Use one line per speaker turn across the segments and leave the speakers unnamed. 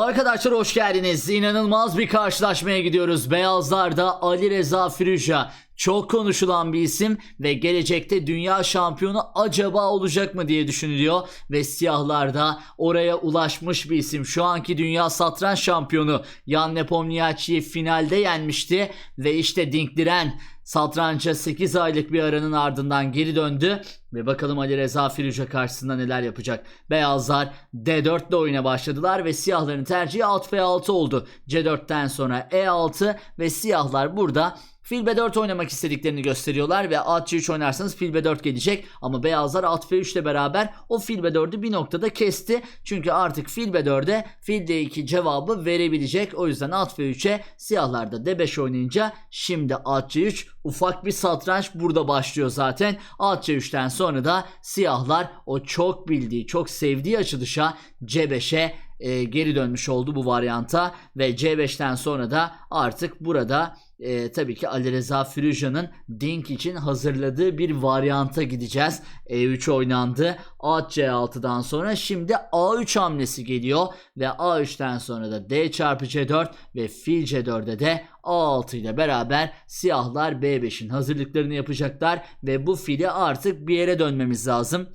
Arkadaşlar hoş geldiniz. İnanılmaz bir karşılaşmaya gidiyoruz. Beyazlarda Ali Reza Firuja çok konuşulan bir isim ve gelecekte dünya şampiyonu acaba olacak mı diye düşünülüyor ve siyahlarda oraya ulaşmış bir isim. Şu anki dünya satranç şampiyonu Jan Nepomniachtchi'yi finalde yenmişti ve işte Dinkliren satranca 8 aylık bir aranın ardından geri döndü ve bakalım Ali Reza Firuja karşısında neler yapacak. Beyazlar D4 ile oyuna başladılar ve siyahların tercihi alt F6 oldu. C4'ten sonra E6 ve siyahlar burada Fil B4 oynamak istediklerini gösteriyorlar ve at C3 oynarsanız fil B4 gelecek ama beyazlar at F3 ile beraber o fil B4'ü bir noktada kesti. Çünkü artık fil B4'e fil D2 cevabı verebilecek. O yüzden at F3'e siyahlar da D5 oynayınca şimdi at C3 ufak bir satranç burada başlıyor zaten. At C3'ten sonra da siyahlar o çok bildiği, çok sevdiği açılışa C5'e e, geri dönmüş oldu bu varyanta ve C5'ten sonra da artık burada e, tabii ki Ali Reza Firuja'nın Dink için hazırladığı bir varyanta gideceğiz. E3 oynandı. At C6'dan sonra şimdi A3 hamlesi geliyor ve A3'ten sonra da D çarpı C4 ve fil C4'e de A6 ile beraber siyahlar B5'in hazırlıklarını yapacaklar ve bu fili artık bir yere dönmemiz lazım.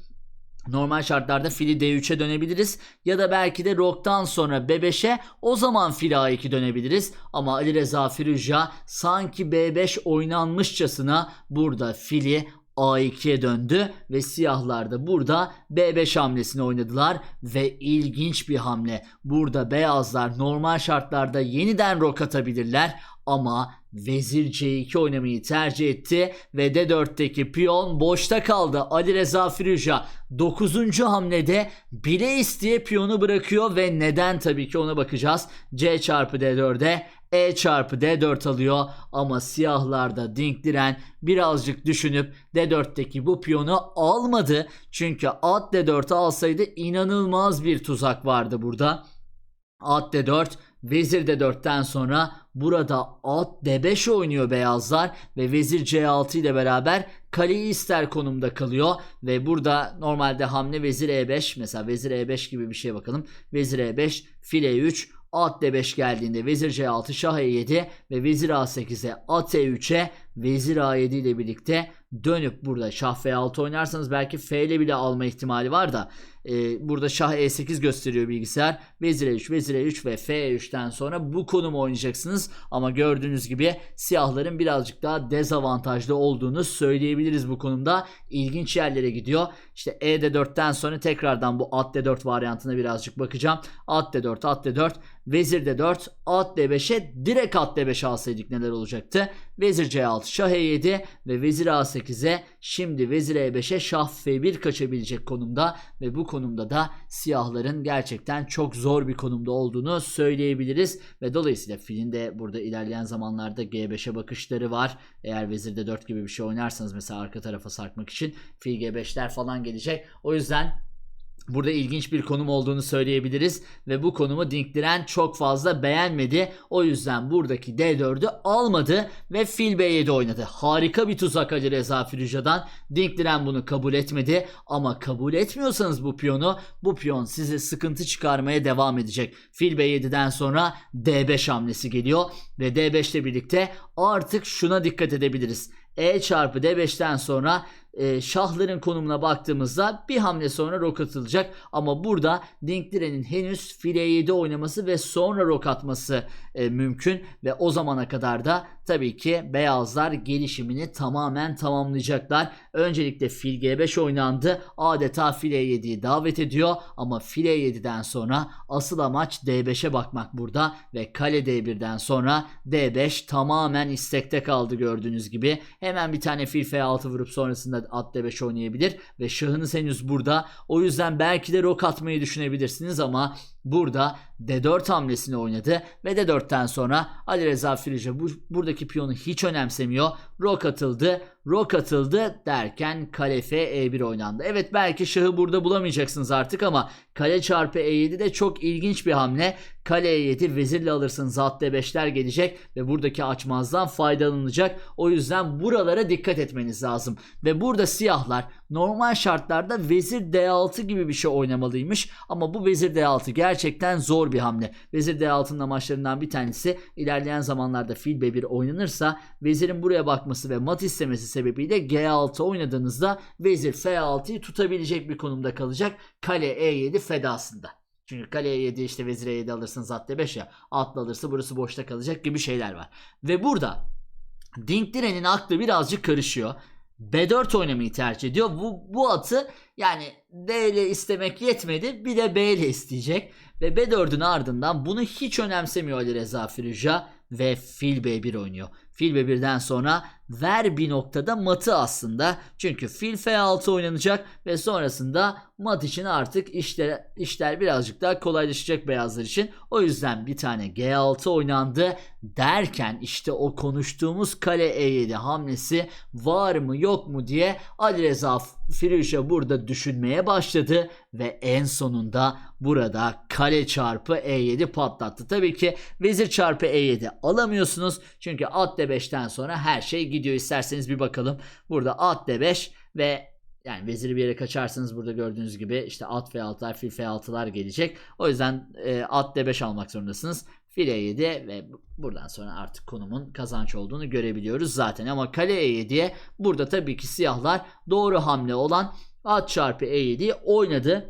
Normal şartlarda fili D3'e dönebiliriz ya da belki de Rock'tan sonra B5'e o zaman fili A2 dönebiliriz. Ama Ali Reza Firuja sanki B5 oynanmışçasına burada fili A2'ye döndü ve siyahlar da burada B5 hamlesini oynadılar ve ilginç bir hamle. Burada beyazlar normal şartlarda yeniden rok atabilirler ama Vezir C2 oynamayı tercih etti ve D4'teki piyon boşta kaldı. Ali Reza Firuja 9. hamlede bile isteye piyonu bırakıyor ve neden tabii ki ona bakacağız. C çarpı D4'e E çarpı D4 alıyor ama siyahlarda Dinkliren birazcık düşünüp D4'teki bu piyonu almadı. Çünkü at D4'ü alsaydı inanılmaz bir tuzak vardı burada. At D4 Vezir D4'ten sonra burada at D5 oynuyor beyazlar ve vezir C6 ile beraber kaleyi ister konumda kalıyor ve burada normalde hamle vezir E5 mesela vezir E5 gibi bir şeye bakalım. Vezir E5 fil E3 at D5 geldiğinde vezir C6 şah E7 ve vezir A8'e at E3'e vezir A7 ile birlikte dönüp burada şah F6 oynarsanız belki F ile bile alma ihtimali var da e, burada şah E8 gösteriyor bilgisayar. Vezir E3, vezir E3 ve F3'ten sonra bu konumu oynayacaksınız. Ama gördüğünüz gibi siyahların birazcık daha dezavantajlı olduğunu söyleyebiliriz bu konumda. İlginç yerlere gidiyor. İşte E D4'ten sonra tekrardan bu at D4 varyantına birazcık bakacağım. At D4, at D4, vezir D4, at D5'e direkt at D5 alsaydık neler olacaktı? Vezir C6, şah E7 ve vezir A8'e şimdi vezir E5'e şah F1 kaçabilecek konumda ve bu konumda da siyahların gerçekten çok zor bir konumda olduğunu söyleyebiliriz ve dolayısıyla filin de burada ilerleyen zamanlarda G5'e bakışları var. Eğer vezir D4 gibi bir şey oynarsanız mesela arka tarafa sarkmak için fil G5'ler falan gelecek. O yüzden Burada ilginç bir konum olduğunu söyleyebiliriz ve bu konumu Dinkliren çok fazla beğenmedi. O yüzden buradaki D4'ü almadı ve fil B7 oynadı. Harika bir tuzak Ali Reza Firuja'dan. Dinkliren bunu kabul etmedi ama kabul etmiyorsanız bu piyonu bu piyon size sıkıntı çıkarmaya devam edecek. Fil B7'den sonra D5 hamlesi geliyor ve D5 ile birlikte artık şuna dikkat edebiliriz. E çarpı D5'ten sonra e, şahların konumuna baktığımızda bir hamle sonra rok atılacak. Ama burada Dinkliren'in henüz file 7 oynaması ve sonra rok atması e, mümkün. Ve o zamana kadar da tabii ki beyazlar gelişimini tamamen tamamlayacaklar. Öncelikle fil G5 oynandı. Adeta file 7'yi davet ediyor. Ama file 7'den sonra asıl amaç D5'e bakmak burada. Ve kale D1'den sonra D5 tamamen istekte kaldı gördüğünüz gibi. Hemen bir tane fil F6 vurup sonrasında at D5 oynayabilir ve şahınız henüz burada. O yüzden belki de rok atmayı düşünebilirsiniz ama burada D4 hamlesini oynadı ve D4'ten sonra Ali Reza Firuja bu, buradaki piyonu hiç önemsemiyor. Rok atıldı, rok atıldı derken kale F E1 oynandı. Evet belki şahı burada bulamayacaksınız artık ama kale çarpı E7 de çok ilginç bir hamle. Kale E7 vezirle alırsınız at D5'ler gelecek ve buradaki açmazdan faydalanılacak. O yüzden buralara dikkat etmeniz lazım. Ve burada siyahlar normal şartlarda vezir D6 gibi bir şey oynamalıymış ama bu vezir D6 gerçekten zor bir hamle. Vezir D6'nın amaçlarından bir tanesi ilerleyen zamanlarda fil B1 oynanırsa vezirin buraya bakması ve mat istemesi sebebiyle G6 oynadığınızda vezir F6'yı tutabilecek bir konumda kalacak. Kale E7 fedasında. Çünkü kale E7 işte vezir E7 alırsınız at D5 ya. Atla alırsa burası boşta kalacak gibi şeyler var. Ve burada Dinkdire'nin aklı birazcık karışıyor. B4 oynamayı tercih ediyor. Bu, bu atı yani D ile istemek yetmedi bir de B ile isteyecek. Ve B4'ün ardından bunu hiç önemsemiyor Ali Reza Firuja ve fil B1 oynuyor. Fil B1'den sonra ver bir noktada matı aslında. Çünkü fil F6 oynanacak ve sonrasında mat için artık işler, işler birazcık daha kolaylaşacak beyazlar için. O yüzden bir tane G6 oynandı derken işte o konuştuğumuz kale E7 hamlesi var mı yok mu diye Ali Reza Firuşa burada düşünmeye başladı ve en sonunda burada kale çarpı E7 patlattı. Tabii ki vezir çarpı E7 alamıyorsunuz çünkü at D5'ten sonra her şey gidiyor. İsterseniz bir bakalım. Burada at D5 ve yani veziri bir yere kaçarsanız burada gördüğünüz gibi işte at F6'lar, fil F6'lar gelecek. O yüzden e, at D5 almak zorundasınız. Fil E7 ve buradan sonra artık konumun kazanç olduğunu görebiliyoruz zaten. Ama kale E7'ye burada tabii ki siyahlar doğru hamle olan at çarpı E7'yi oynadı.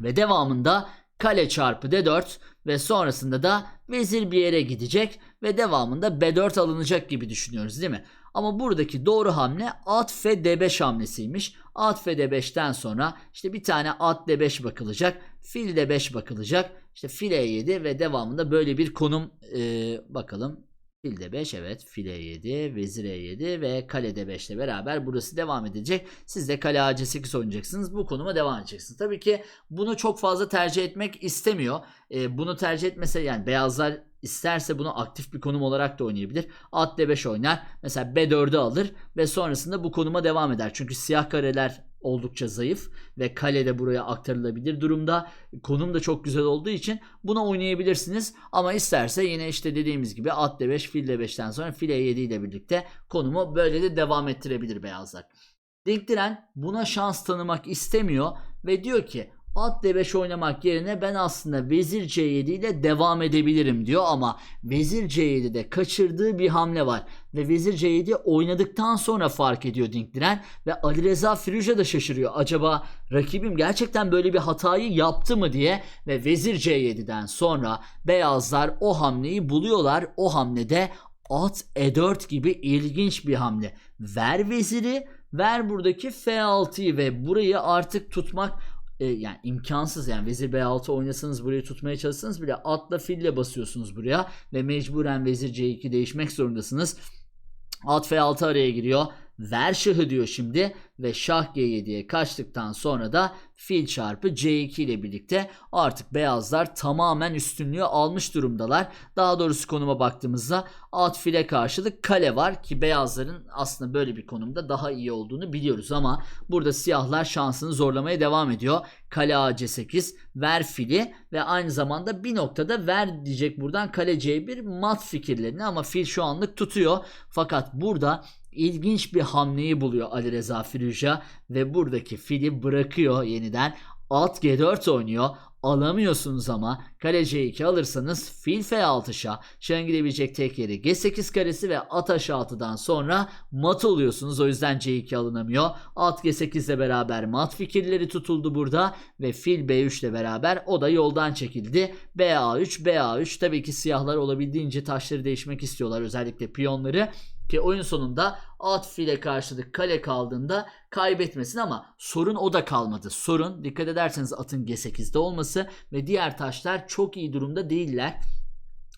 Ve devamında kale çarpı D4 ve sonrasında da vezir bir yere gidecek ve devamında B4 alınacak gibi düşünüyoruz değil mi? Ama buradaki doğru hamle at f d5 hamlesiymiş. At f d5'ten sonra işte bir tane at d5 bakılacak. Fil d5 bakılacak. İşte fil e7 ve devamında böyle bir konum e, bakalım. Fil d5 evet fil e7 vezir e7 ve kale d5 ile beraber burası devam edecek. Siz de kale ac8 oynayacaksınız. Bu konuma devam edeceksiniz. Tabii ki bunu çok fazla tercih etmek istemiyor. E, bunu tercih etmese yani beyazlar isterse bunu aktif bir konum olarak da oynayabilir. At D5 oynar. Mesela B4'ü alır ve sonrasında bu konuma devam eder. Çünkü siyah kareler oldukça zayıf ve kale de buraya aktarılabilir durumda. Konum da çok güzel olduğu için buna oynayabilirsiniz. Ama isterse yine işte dediğimiz gibi at D5, fil D5'ten sonra fil E7 ile birlikte konumu böyle de devam ettirebilir beyazlar. Dinkdiren buna şans tanımak istemiyor ve diyor ki At D5 oynamak yerine ben aslında Vezir C7 ile devam edebilirim diyor ama Vezir C7'de kaçırdığı bir hamle var. Ve Vezir C7 oynadıktan sonra fark ediyor Dinkdiren ve Ali Reza Firuja da şaşırıyor. Acaba rakibim gerçekten böyle bir hatayı yaptı mı diye ve Vezir C7'den sonra beyazlar o hamleyi buluyorlar. O hamlede at E4 gibi ilginç bir hamle. Ver veziri, ver buradaki F6'yı ve burayı artık tutmak e, yani imkansız yani vezir b6 oynasanız burayı tutmaya çalışsanız bile atla fille basıyorsunuz buraya ve mecburen vezir c2 değişmek zorundasınız. At f6 araya giriyor. Ver şahı diyor şimdi ve şah g7'ye kaçtıktan sonra da fil çarpı c2 ile birlikte artık beyazlar tamamen üstünlüğü almış durumdalar. Daha doğrusu konuma baktığımızda at file karşılık kale var ki beyazların aslında böyle bir konumda daha iyi olduğunu biliyoruz ama burada siyahlar şansını zorlamaya devam ediyor. Kale a c8 ver fili ve aynı zamanda bir noktada ver diyecek buradan kale c1 mat fikirlerini ama fil şu anlık tutuyor. Fakat burada ilginç bir hamleyi buluyor Ali Reza Firuja ve buradaki fili bırakıyor yeniden. At G4 oynuyor. Alamıyorsunuz ama kale C2 alırsanız fil F6 şah. Şahın gidebilecek tek yeri G8 karesi ve at H6'dan sonra mat oluyorsunuz. O yüzden C2 alınamıyor. At G8 ile beraber mat fikirleri tutuldu burada ve fil B3 ile beraber o da yoldan çekildi. BA3 BA3 tabii ki siyahlar olabildiğince taşları değişmek istiyorlar özellikle piyonları ki oyun sonunda at file karşılık kale kaldığında kaybetmesin ama sorun o da kalmadı. Sorun dikkat ederseniz atın G8'de olması ve diğer taşlar çok iyi durumda değiller.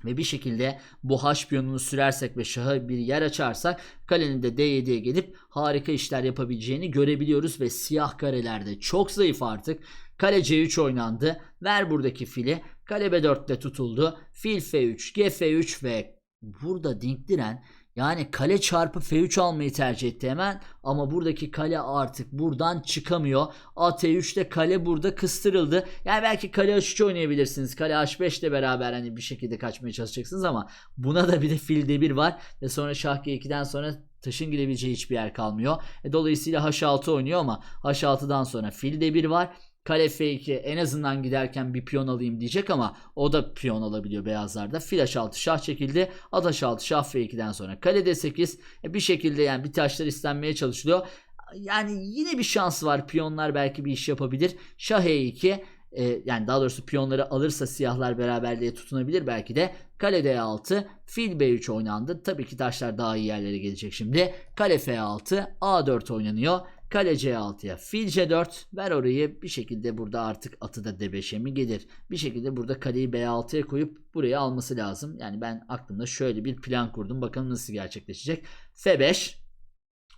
Ve bir şekilde bu H piyonunu sürersek ve şahı bir yer açarsak kalenin de D7'ye gelip harika işler yapabileceğini görebiliyoruz ve siyah karelerde çok zayıf artık. Kale C3 oynandı. Ver buradaki fili. Kale B4'te tutuldu. Fil F3, G-F3 ve burada Dinkdiren yani kale çarpı F3 almayı tercih etti hemen ama buradaki kale artık buradan çıkamıyor. At E3'te kale burada kıstırıldı. Yani belki kale H3 oynayabilirsiniz. Kale H5 ile beraber hani bir şekilde kaçmaya çalışacaksınız ama buna da bir de fil D1 var ve sonra şah G2'den sonra taşın girebileceği hiçbir yer kalmıyor. E, dolayısıyla H6 oynuyor ama H6'dan sonra fil D1 var. Kale F2 en azından giderken bir piyon alayım diyecek ama o da piyon alabiliyor beyazlarda. Fil H6 şah çekildi. At H6 şah F2'den sonra kale D8 E, bir şekilde yani bir taşlar istenmeye çalışılıyor. Yani yine bir şans var. Piyonlar belki bir iş yapabilir. Şah E2 e, yani daha doğrusu piyonları alırsa siyahlar beraberliğe tutunabilir belki de. Kale D6, fil B3 oynandı. Tabii ki taşlar daha iyi yerlere gelecek şimdi. Kale F6, A4 oynanıyor. Kale C6'ya fil C4 ver orayı bir şekilde burada artık atı da D5'e mi gelir? Bir şekilde burada kaleyi B6'ya koyup burayı alması lazım. Yani ben aklımda şöyle bir plan kurdum. Bakalım nasıl gerçekleşecek. F5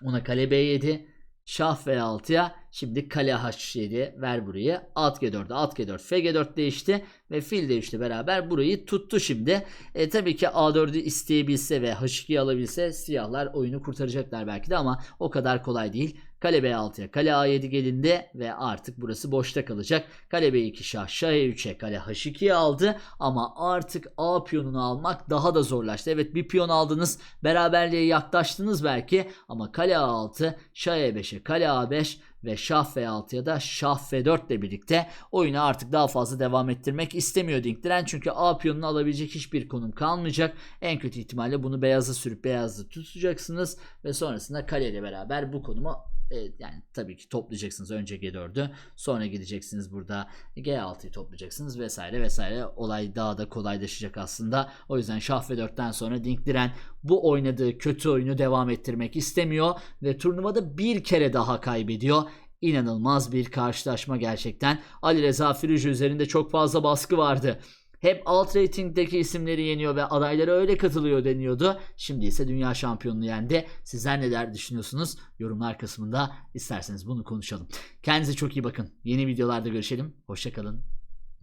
ona kale B7 Şah F6'ya şimdi kale H7 ver burayı. At G4'e at G4 FG4 değişti ve fil D3'le beraber burayı tuttu şimdi. E, tabii ki A4'ü isteyebilse ve H2'yi alabilse siyahlar oyunu kurtaracaklar belki de ama o kadar kolay değil. Kale B6'ya kale A7 gelindi ve artık burası boşta kalacak. Kale B2 şah şah E3'e kale H2'ye aldı ama artık A piyonunu almak daha da zorlaştı. Evet bir piyon aldınız beraberliğe yaklaştınız belki ama kale A6 şah E5'e kale A5 ve şah F6'ya da şah F4 ile birlikte oyunu artık daha fazla devam ettirmek istemiyor Dinkdiren. Çünkü A piyonunu alabilecek hiçbir konum kalmayacak. En kötü ihtimalle bunu beyaza sürüp beyazla tutacaksınız ve sonrasında kale ile beraber bu konumu e, yani tabii ki toplayacaksınız önce G4'ü sonra gideceksiniz burada G6'yı toplayacaksınız vesaire vesaire olay daha da kolaylaşacak aslında o yüzden şah ve 4'ten sonra Dinkdiren bu oynadığı kötü oyunu devam ettirmek istemiyor ve turnuvada bir kere daha kaybediyor İnanılmaz bir karşılaşma gerçekten. Ali Reza Firucu üzerinde çok fazla baskı vardı. Hep alt ratingdeki isimleri yeniyor ve adaylara öyle katılıyor deniyordu. Şimdi ise dünya şampiyonunu yendi. Sizler neler düşünüyorsunuz? Yorumlar kısmında isterseniz bunu konuşalım. Kendinize çok iyi bakın. Yeni videolarda görüşelim. Hoşçakalın.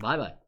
Bay bay.